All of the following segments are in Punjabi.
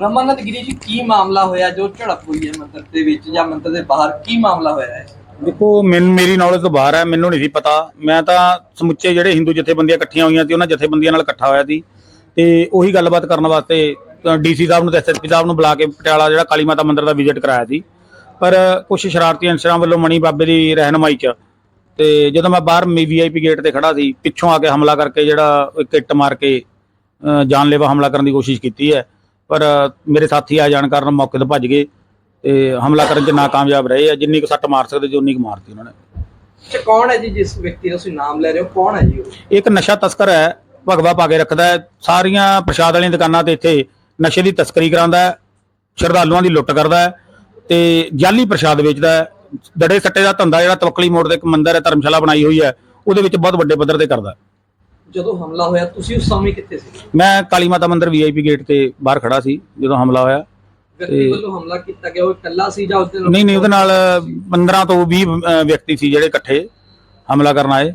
ਰਮਨਤ ਗਿਰੀ ਜੀ, ਕੀ ਮਾਮਲਾ ਹੋਇਆ? ਜੋ ਝੜਪ ਹੋਈ ਹੈ ਮੰਦਰ ਦੇ ਵਿੱਚ ਜਾਂ ਮੰਦਰ ਦੇ ਬਾਹਰ, ਕੀ ਮਾਮਲਾ ਹੋਇਆ ਹੈ? ਦੇਖੋ, ਮੈਨੂੰ, ਮੇਰੀ ਨੌਲੇਜ ਤੋਂ ਬਾਹਰ ਹੈ, ਮੈਨੂੰ ਨਹੀਂ ਸੀ ਪਤਾ। ਮੈਂ ਤਾਂ ਸਮੁੱਚੇ ਜਿਹੜੇ ਹਿੰਦੂ ਜਥੇਬੰਦੀਆਂ ਇਕੱਠੀਆਂ ਹੋਈਆਂ ਸੀ, ਉਹਨਾਂ ਜਥੇਬੰਦੀਆਂ ਨਾਲ ਇਕੱਠਾ ਹੋਇਆ ਸੀ। ਤੇ ਉਹੀ ਗੱਲਬਾਤ ਕਰਨ ਵਾਸਤੇ ਡੀਸੀ ਸਾਹਿਬ ਨੂੰ ਤੇ ਐਸਐਸਪੀ ਸਾਹਿਬ ਨੂੰ ਬੁਲਾ ਕੇ ਪਟਿਆਲਾ ਜਿਹੜਾ ਕਾਲੀ ਮਾਤਾ ਮੰਦਿਰ ਦਾ ਵਿਜ਼ਿਟ ਕਰਾਇਆ ਸੀ। ਪਰ ਕੁਝ ਸ਼ਰਾਰਤੀ ਅਨਸਰਾਂ ਵੱਲੋਂ ਮਣੀ ਬਾਬੇ ਦੀ ਰਹਿਨਮਾਈ 'ਚ ਤੇ ਜਦੋਂ ਮੈਂ ਬਾਹਰ ਵੀਆਈਪੀ ਗੇਟ ਤੇ ਖੜਾ ਸੀ ਪਿੱਛੋਂ ਆ ਕੇ ਹਮਲਾ ਕਰਕੇ ਜਿਹੜਾ ਇੱਕ ਇੱਟ ਮਾਰ ਕੇ ਜਾਨਲੇਵਾ ਹਮਲਾ ਕਰਨ ਦੀ ਕੋਸ਼ਿਸ਼ ਕੀਤੀ ਹੈ। ਪਰ ਮੇਰੇ ਸਾਥੀ ਆ ਜਾਣ ਕਾਰਨ ਮੌਕੇ ਤੋਂ ਭੱਜ ਗਏ ਤੇ ਹਮਲਾ ਕਰਨ 'ਚ ਨਾਕਾਮਯਾਬ ਰਹੇ ਆ। ਜਿੰਨੀ ਕੁ ਸੱਟ ਮਾਰ ਸਕਦੇ ਸੀ ਉਨੀ ਕੁ ਮਾਰਤੀ ਉਹਨਾਂ ਨੇ। ਕੌਣ ਹੈ ਜੀ ਜਿਸ ਵਿਅਕਤੀ ਦਾ ਤੁਸੀਂ ਨਾਮ ਲੈ ਰਹੇ ਹੋ? ਕੌਣ ਹੈ ਜੀ ਉਹ? ਇੱਕ ਨਸ਼ਾ ਤਸਕਰ ਹੈ ਭਗਵਾ ਪਾ ਕੇ ਰੱਖਦਾ ਹੈ। ਸਾਰੀਆਂ ਪ੍ਰਸ਼ਾਦ ਵਾਲੀਆਂ ਦੁਕਾਨਾਂ ਤੇ ਇੱਥੇ ਨਸ਼ੇ ਦੀ ਤਸਕਰੀ ਕਰਾਉਂਦਾ ਹੈ ਸ਼ਰਧਾਲੂਆਂ ਦੀ ਲੁੱਟ ਕਰਦਾ ਹੈ ਤੇ ਜਾਲੀ ਪ੍ਰਸ਼ਾਦ ਵੇਚਦਾ ਹੈ। ਦੜੇ ਸੱਟੇ ਦਾ ਧੰਦਾ ਜਿਹੜਾ ਤਵਕਲੀ ਮੋੜ ਤੇ ਇੱਕ ਮੰਦਿਰ ਹੈ ਧਰਮਸ਼ਾਲਾ ਬਣਾਈ ਹੋਈ ਹੈ ਉਹਦੇ ਵਿੱਚ ਬਹੁਤ ਵੱਡੇ ਪੱਧਰ ਤੇ ਕਰਦਾ। ਜਦੋਂ ਹਮਲਾ ਹੋਇਆ ਤੁਸੀਂ ਉਸ ਸਮੇਂ ਕਿੱਥੇ ਸੀ? ਮੈਂ ਕਾਲੀ ਮਾਤਾ ਮੰਦਿਰ ਵੀਆਈਪੀ ਗੇਟ ਤੇ ਬਾਹਰ ਖੜਾ ਸੀ ਜਦੋਂ ਹਮਲਾ ਹੋਇਆ ਵਿਅਕਤੀ ਤੇ- ਵੱਲੋਂ ਹਮਲਾ ਕੀਤਾ ਗਿਆ ਉਹ ਇਕੱਲਾ ਸੀ ਜਾਂ ਉਸਦੇ ਨਾਲ ਨਹੀਂ ਨਹੀਂ ਉਹਦੇ ਨਾਲ 15 ਤੋਂ 20 ਅ, ਵਿਅਕਤੀ ਸੀ ਜਿਹੜੇ ਇਕੱਠੇ ਹਮਲਾ ਕਰਨ ਆਏ।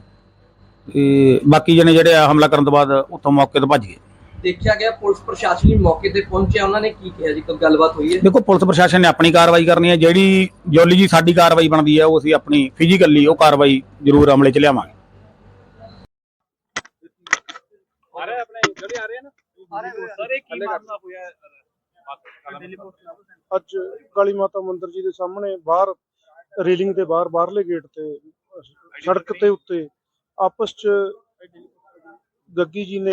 ਤੇ ਬਾਕੀ ਜਣੇ ਜਿਹੜੇ ਆ ਹਮਲਾ ਕਰਨ ਤੋਂ ਬਾਅਦ ਉੱਥੋਂ ਮੌਕੇ ਤੋਂ ਭੱਜ ਗਏ। ਦੇਖਿਆ ਗਿਆ ਪੁਲਿਸ ਪ੍ਰਸ਼ਾਸਨ ਵੀ ਮੌਕੇ ਤੇ ਪਹੁੰਚਿਆ ਉਹਨਾਂ ਨੇ ਕੀ ਕਿਹਾ ਜੀ? ਕੋਈ ਗੱਲਬਾਤ ਹੋਈ ਹੈ? ਦੇਖੋ ਪੁਲਿਸ ਪ੍ਰਸ਼ਾਸਨ ਨੇ ਆਪਣੀ ਕਾਰਵਾਈ ਕਰਨੀ ਹੈ ਜਿਹੜੀ ਜੋਲੀ ਜੀ ਸਾਡੀ ਕਾਰਵਾਈ ਬਣਦੀ ਹੈ ਉਹ ਅਸੀਂ ਆਪਣੀ ਫਿਜ਼ੀਕਲੀ ਉਹ ਕਾਰਵਾਈ ਜ਼ਰੂਰ ਅਮਲੇ 'ਚ ਲਿਆਵਾਂਗੇ। ਅੱਜ ਕਾਲੀ ਮਾਤਾ ਮੰਦਿਰ ਜੀ ਦੇ ਸਾਹਮਣੇ ਬਾਹਰ ਰੇਲਿੰਗ ਦੇ ਬਾਹਰ ਬਾਹਰਲੇ ਗੇਟ ਤੇ ਸੜਕ ਦੇ ਉੱਤੇ ਆਪਸ ਚ ਗੱਗੀ ਜੀ ਨੇ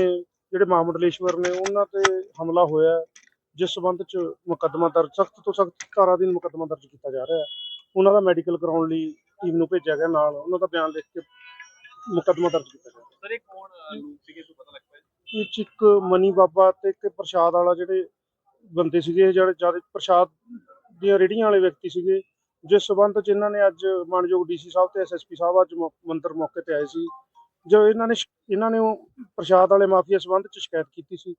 ਜਿਹੜੇ ਮਹਾਮੰਡਲੇਸ਼ਵਰ ਨੇ ਉਹਨਾਂ ਤੇ ਹਮਲਾ ਹੋਇਆ ਜਿਸ ਸਬੰਧ ਚ ਮੁਕੱਦਮਾ ਦਰਜ ਸਖਤ ਤੋਂ ਸਖਤ ਧਾਰਾ ਅਧੀਨ ਮੁਕੱਦਮਾ ਦਰਜ ਕੀਤਾ ਜਾ ਰਿਹਾ ਹੈ। ਉਹਨਾਂ ਦਾ ਮੈਡੀਕਲ ਕਰਾਉਣ ਲਈ ਟੀਮ ਨੂੰ ਭੇਜਿਆ ਗਿਆ ਨਾਲ ਉਹਨਾਂ ਦਾ ਬਿਆਨ ਲਿਖ ਕੇ ਮੁਕੱਦਮਾ ਦਰਜ ਕੀਤਾ ਗਿਆ। ਸਰ ਇਹ ਕੌਣ ਸੀਗੇ ਤੋਂ ਪਤਾ ਲੱਗ ਪਾਇਆ ਇਹ ਇੱਕ ਮਨੀ ਬਾਬਾ ਤੇ ਇੱਕ ਪ੍ਰਸ਼ਾਦ ਵਾਲਾ ਜਿਹੜੇ ਬੰਦੇ ਸੀਗੇ ਜਿਹੜੇ ਜ਼ਿਆਦਾ ਪ੍ਰਸ਼ਾਦ ਦੀਆਂ ਰੇੜੀਆਂ ਵਾਲੇ ਵਿਅਕਤੀ ਸੀਗੇ ਜਿਸ ਸਬੰਧ ਚ ਇਹਨਾਂ ਨੇ ਅੱਜ ਮਾਨਯੋਗ ਡੀਸੀ ਸਾਹਿਬ ਤੇ ਐਸਐਸਪੀ ਸਾਹਿਬ ਅੱਜ ਮੰਦਿਰ ਮੌਕੇ ਤੇ ਆਏ ਸੀ। ਜੋ ਇਹਨਾਂ ਨੇ ਇਹਨਾਂ ਨੇ ਉਹ ਪ੍ਰਸ਼ਾਦ ਵਾਲੇ ਮਾਫੀਆ ਸਬੰਧ ਚ ਸ਼ਿਕਾਇਤ ਕੀਤੀ ਸੀ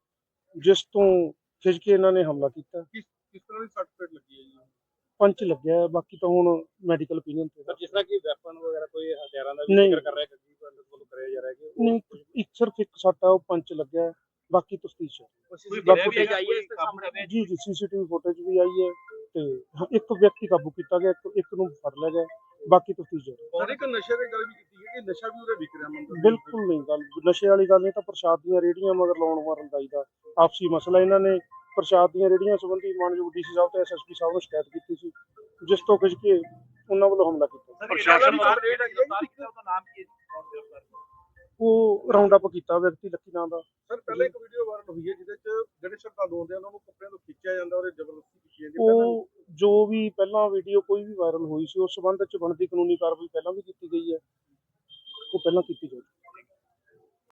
ਜਿਸ ਤੋਂ ਖਿੱਚ ਕੇ ਇਹਨਾਂ ਨੇ ਹਮਲਾ ਕੀਤਾ। ਕਿਸ ਤਰ੍ਹਾਂ ਦੀ ਸਰਟੀਫਿਕੇਟ ਲੱਗੀ ਹੈ ਜੀ? ਪੰਚ ਲੱਗਿਆ ਹੈ, ਬਾਕੀ ਤਾਂ ਹੁਣ ਮੈਡੀਕਲ ਓਪੀਨੀਅਨ ਤੇ। ਸਰ ਜਿਸ ਤਰ੍ਹਾਂ ਕਿ ਵੈਪਨ ਵਗੈਰਾ ਕੋਈ ਹਥਿਆਰਾਂ ਦਾ ਵੀ ਨਹੀਂ। ਜ਼ਿਕਰ ਕਰ ਰਿਹਾ ਕਿ ਵੱਲੋਂ ਕਰਿਆ ਜਾ ਰਿਹਾ ਕਿ ਉਹ ਨਹੀਂ ਇੱਕ ਸਿਰਫ ਇੱਕ ਸੱਟ ਹੈ ਉਹ ਪੰਚ ਲੱਗਿਆ ਹੈ, ਬਾਕੀ ਤਫਤੀਸ਼ ਹੈ। ਕੋਈ ਬਾਪੂ ਵੀ ਆਈ ਹੈ ਇਸ ਦੇ ਸਾਹਮਣੇ? ਜੀ ਜੀ ਸੀਸੀਟੀਵੀ ਫੁਟੇਜ ਵੀ ਆਈ ਹੈ। ਤੇ ਹਾਂ, ਇੱਕ ਵਿਅਕਤੀ ਕਾਬੂ ਕੀਤਾ ਗਿਆ ਇੱਕ ਇੱਕ ਨੂੰ ਫੜ ਲਿਆ ਗਿਆ ਬਾਕੀ ਤਫਤੀਸ਼ ਹੈ ਸਰ ਇੱਕ ਨਸ਼ੇ ਦੀ ਗੱਲ ਵੀ ਕੀਤੀ ਹੈ ਕਿ ਨਸ਼ਾ ਵੀ ਉਹਦੇ ਵਿਕ ਰਿਹਾ ਮੰਦਰ ਬਿਲਕੁਲ ਨਹੀਂ ਗੱਲ ਨਸ਼ੇ ਵਾਲੀ ਗੱਲ ਨਹੀਂ ਤਾਂ ਪ੍ਰਸ਼ਾਦ ਦੀਆਂ ਰੇੜੀਆਂ ਮਗਰ ਲਾਉਣ ਮਾਰਨ ਦਾ ਇਹਦਾ ਆਪਸੀ ਮਸਲਾ ਇਹਨਾਂ ਨੇ। ਪ੍ਰਸ਼ਾਦ ਦੀਆਂ ਰੇੜੀਆਂ ਸੰਬੰਧੀ ਮਾਨਯੋਗ ਡੀਸੀ ਸਾਹਿਬ ਤੇ ਐਸਐਸਪੀ ਸਾਹਿਬ ਨੂੰ ਸ਼ਿਕਾਇਤ ਕੀਤੀ ਸੀ ਜਿਸ ਤੋਂ ਖਿੱਚ ਕੇ ਉਹਨਾਂ ਵੱਲੋਂ ਹਮਲਾ ਕੀਤਾ। ਪ੍ਰਸ਼ਾਸਨ ਦਾ ਰੇਟ ਹੈ ਗ੍ਰਿਫਤਾਰ ਕੀਤਾ ਉਹਦਾ ਨਾਮ ਕੀ ਹੈ ਉਹ ਰਾਉਂਡ ਅਪ ਕੀਤਾ ਵਿਅਕਤੀ ਲੱਕੀ ਨਾਂ ਦਾ। ਸਰ ਪਹਿਲੇ ਇੱਕ ਵੀਡੀਓ ਵਾਇਰਲ ਹੋਈ ਹੈ ਜਿਹਦੇ ਚ ਜਿਹੜੇ ਸ਼ਰਧਾਲੂ ਹੁੰਦੇ ਆ ਉਹਨਾਂ ਨੂੰ ਕੱਪੜਿਆਂ ਤੋਂ ਖਿੱਚਿਆ ਜਾਂਦਾ ਔਰ ਜ਼ਬਰਦਸਤੀ ਉਹ ਜੋ ਵੀ ਪਹਿਲਾਂ ਵੀਡੀਓ ਕੋਈ ਵੀ ਵਾਇਰਲ ਹੋਈ ਸੀ, ਉਸ ਸੰਬੰਧ ਚ ਬਣਦੀ ਕਾਨੂੰਨੀ ਕਾਰਵਾਈ ਪਹਿਲਾਂ ਵੀ ਕੀਤੀ ਗਈ ਹੈ। ਉਹ ਪਹਿਲਾਂ ਕੀਤੀ ਜਾਊਗੀ।